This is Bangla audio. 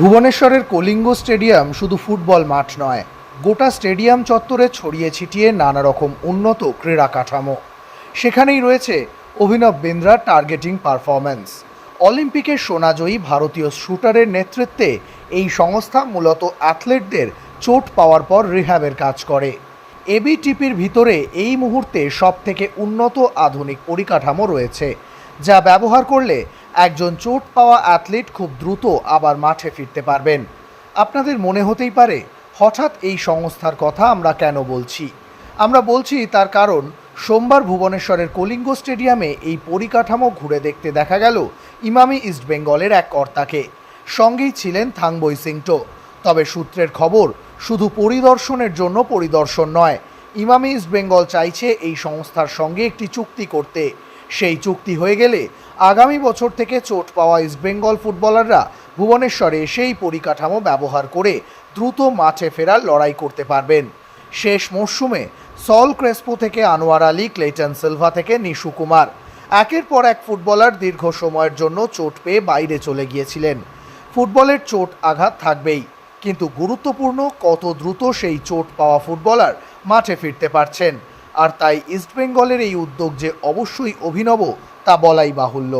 ভুবনেশ্বরের কলিঙ্গ স্টেডিয়াম শুধু ফুটবল মাঠ নয়, গোটা স্টেডিয়াম চত্বরে ছড়িয়ে ছিটিয়ে নানা রকম উন্নত ক্রীড়া কাঠামো সেখানেই রয়েছে অভিনব বিন্দ্রার টার্গেটিং পারফরম্যান্স অলিম্পিকের সোনাজয়ী ভারতীয় শুটারের নেতৃত্বে এই সংস্থা মূলত অ্যাথলেটদের চোট পাওয়ার পর রিহ্যাবের কাজ করে। এবিটিপির ভিতরে এই মুহূর্তে সব থেকে উন্নত আধুনিক পরিকাঠামো রয়েছে। যা ব্যবহার করলে একজন চোট পাওয়া অ্যাথলিট খুব দ্রুত আবার মাঠে ফিরতে পারবেন। আপনাদের মনে হতেই পারে, হঠাৎ এই সংস্থার কথা আমরা কেন বলছি? আমরা বলছি তার কারণ, সোমবার ভুবনেশ্বরের কলিঙ্গ স্টেডিয়ামে এই পরিকাঠামো ঘুরে দেখতে দেখা গেল ইমামি ইস্টবেঙ্গলের এক কর্তাকে। সঙ্গেই ছিলেন থাংবই সিংটো। তবে সূত্রের খবর, শুধু পরিদর্শনের জন্য পরিদর্শন নয়, ইমামি ইস্টবেঙ্গল চাইছে এই সংস্থার সঙ্গে একটি চুক্তি করতে। সেই চুক্তি হয়ে গেলে আগামী বছর থেকে চোট পাওয়া ইস্টবেঙ্গল ফুটবলাররা ভুবনেশ্বরে সেই পরিকাঠামো ব্যবহার করে দ্রুত মাঠে ফেরার লড়াই করতে পারবেন। শেষ মরশুমে সল ক্রেসপো থেকে আনোয়ার আলী ক্লেটন সিলভা থেকে নিশু কুমার একের পর এক ফুটবলার দীর্ঘ সময়ের জন্য চোট পেয়ে বাইরে চলে গিয়েছিলেন। ফুটবলের চোট আঘাত থাকবেই, কিন্তু গুরুত্বপূর্ণ কত দ্রুত সেই চোট পাওয়া ফুটবলার মাঠে ফিরতে পারছেন। আর তাই ইস্টবেঙ্গলের এই উদ্যোগ যে অবশ্যই অভিনব তা বলাই বাহুল্য।